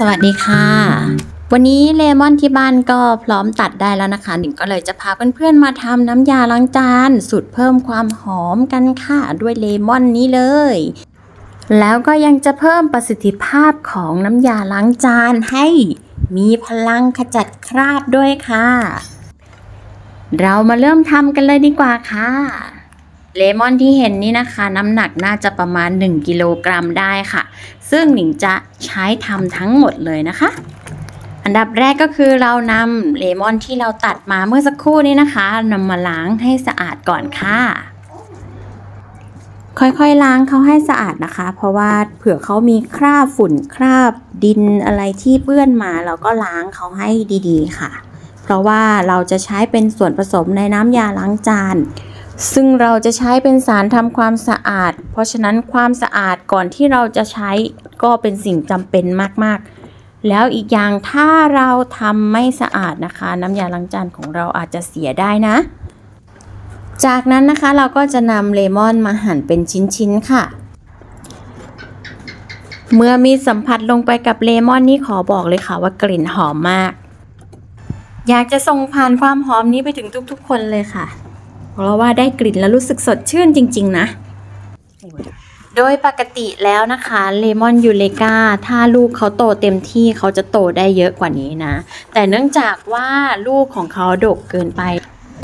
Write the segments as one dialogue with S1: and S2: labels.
S1: สวัสดีค่ะ วันนี้เลมอนที่บ้านก็พร้อมตัดได้แล้วนะคะ หนิงก็เลยจะพาเพื่อนๆมาทำน้ำยาล้างจานสูตรเพิ่มความหอมกันค่ะ ด้วยเลมอนนี้เลย แล้วก็ยังจะเพิ่มประสิทธิภาพของน้ำยาล้างจานให้มีพลังขจัดคราบด้วยค่ะ เรามาเริ่มทำกันเลยดีกว่าค่ะ เลมอนที่เห็นนี่นะคะ น้ำหนักน่าจะประมาณ 1 กิโลกรัมได้ค่ะ ซึ่งหนิงจะใช้ทำทั้งหมดเลยนะคะ อันดับแรกก็คือเรานำเลมอนที่เราตัดมาเมื่อสักครู่นี้นะคะนำมาล้างให้สะอาดก่อนค่ะค่อยๆ ล้างเขาให้สะอาดนะคะ เพราะว่าเผื่อเขามีคราบฝุ่นคราบดินอะไรที่เปื้อนมาเราก็ล้างเขาให้ดีๆค่ะ เพราะว่าเราจะใช้เป็นส่วนผสมในน้ำยาล้างจาน ซึ่งเราจะใช้เป็นสารทำความสะอาด เพราะฉะนั้นความสะอาดก่อนที่เราจะใช้ก็เป็นสิ่งจำเป็นมากๆ แล้วอีกอย่างถ้าเราทำไม่สะอาดนะคะ น้ำยาล้างจานของเราอาจจะเสียได้นะ จากนั้นนะคะเราก็จะนำเลมอนมาหั่นเป็นชิ้นๆค่ะ เมื่อมีสัมผัสลงไปกับเลมอนนี่ขอบอกเลยค่ะว่ากลิ่นหอมมาก อยากจะส่งผ่านความหอมนี้ไปถึงทุกๆ คนเลยค่ะ เพราะว่าได้กลิ่นแล้วรู้สึกสดชื่นจริง ๆ นะ โดยปกติแล้วนะคะเลมอนยูเลกาถ้าลูกเขาโตเต็มที่เขาจะโตได้เยอะกว่านี้นะ แต่เนื่องจากว่าลูกของเขาดกเกินไป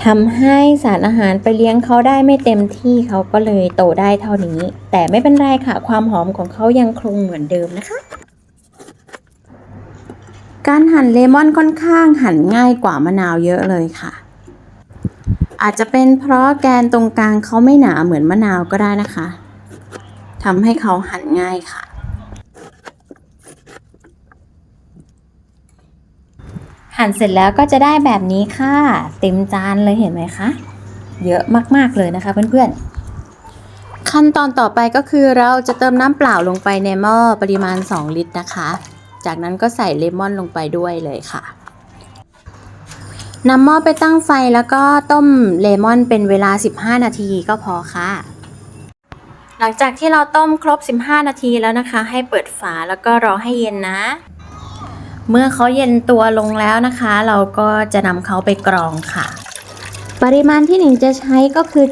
S1: ทำให้สารอาหารไปเลี้ยงเขาได้ไม่เต็มที่เขาก็เลยโตได้เท่านี้ แต่ไม่เป็นไรค่ะ ความหอมของเขายังคงเหมือนเดิมนะคะ การหั่นเลมอนค่อนข้างหั่นง่ายกว่ามะนาวเยอะเลยค่ะ อาจจะเป็นเพราะแกนตรงกลางเขาไม่หนาเหมือนมะนาวก็ได้นะคะทำให้เขาหั่นง่ายค่ะ หั่นเสร็จแล้วก็จะได้แบบนี้ค่ะ เต็มจานเลยเห็นไหมคะ เยอะมากๆเลยนะคะเพื่อนๆ ขั้นตอนต่อไปก็คือเราจะเติมน้ำเปล่าลงไปในหม้อปริมาณ 2 ลิตรนะคะ จากนั้นก็ใส่เลมอนลงไปด้วยเลยค่ะ นำหม้อไปตั้งไฟแล้วก็ต้มเลมอนเป็นเวลา 15 นาทีก็พอค่ะ หลังจากที่เราต้มครบ 15 นาทีแล้วนะคะ ให้เปิดฝาแล้วก็รอให้เย็นนะ เมื่อเขาเย็นตัวลงแล้วนะคะ เราก็จะนำเขาไปกรองค่ะ ปริมาณที่หนิงจะใช้ก็คือ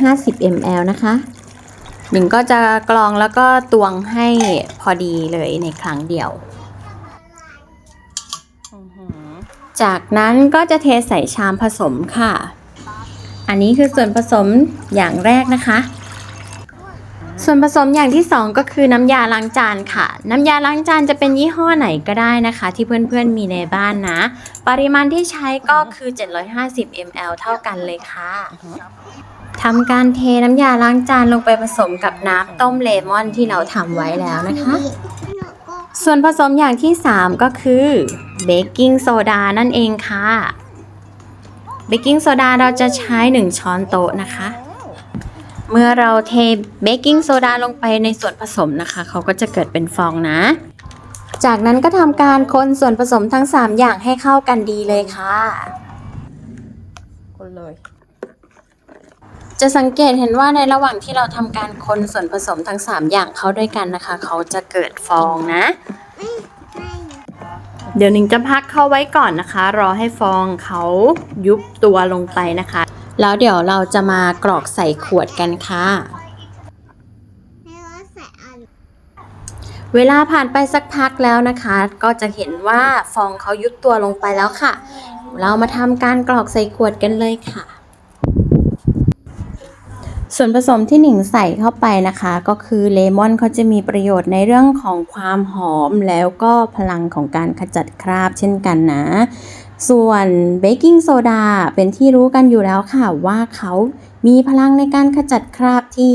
S1: 750 ml นะคะหนิงก็จะกรองแล้วก็ตวงให้พอดีเลยในครั้งเดียว จากนั้นก็จะเทใส่ชามผสมค่ะ อันนี้คือส่วนผสมอย่างแรกนะคะ ส่วนผสมอย่างที่ 2 ก็คือน้ำยาล้างจานค่ะ น้ำยาล้างจานจะเป็นยี่ห้อไหนก็ได้นะคะ ที่เพื่อนๆมีในบ้านนะ ปริมาณที่ใช้ก็คือ 750 ml เท่ากันเลยค่ะทำการเทน้ำยาล้างจานลงไปผสมกับน้ำต้มเลมอนที่เราทำไว้แล้วนะคะ ส่วนผสมอย่างที่ 3 ก็คือเบกกิ้งโซดานั่นเองค่ะ เบกกิ้งโซดาเราจะใช้ 1 ช้อนโต๊ะนะคะ เมื่อเราเทเบกกิ้งโซดาลงไปในส่วนผสมนะคะ เขาก็จะเกิดเป็นฟองนะ จากนั้นก็ทำการคนส่วนผสมทั้ง 3 อย่างให้เข้ากันดีเลยค่ะ
S2: คนเลย
S1: จะสังเกตเห็นว่าในระหว่างที่เราทำการคนส่วนผสมทั้ง 3 อย่างเข้าด้วยกันนะคะ เขาจะเกิดฟองนะ เดี๋ยวหนิงจะพักเข้าไว้ก่อนนะคะ รอให้ฟองเขายุบตัวลงไปนะคะ แล้วเดี๋ยวเราจะมากรอกใส่ขวดกันค่ะ
S3: ไม่ว่าใส่อัน
S1: เวลาผ่านไปสักพักแล้วนะคะ ก็จะเห็นว่าฟองเขายุบตัวลงไปแล้วค่ะ เรามาทำการกรอกใส่ขวดกันเลยค่ะ ส่วนผสมที่หนิงใส่เข้าไปนะคะ ก็คือเลมอนเขาจะมีประโยชน์ในเรื่องของความหอมแล้วก็พลังของการขจัดคราบเช่นกันนะ ส่วนเบกกิ้งโซดาเป็นที่รู้กันอยู่แล้วค่ะว่าเขามีพลังในการขจัดคราบที่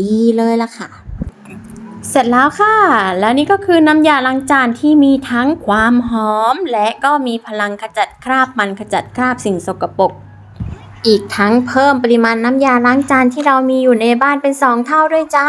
S1: ดีเลยล่ะค่ะเสร็จแล้วค่ะ แล้วนี่ก็คือน้ำยาล้างจานที่มีทั้งความหอม และก็มีพลังขจัดคราบมันขจัดคราบสิ่งสกปรก อีกทั้งเพิ่มปริมาณน้ำยาล้างจานที่เรามีอยู่ในบ้านเป็น 2 เท่าด้วยจ้า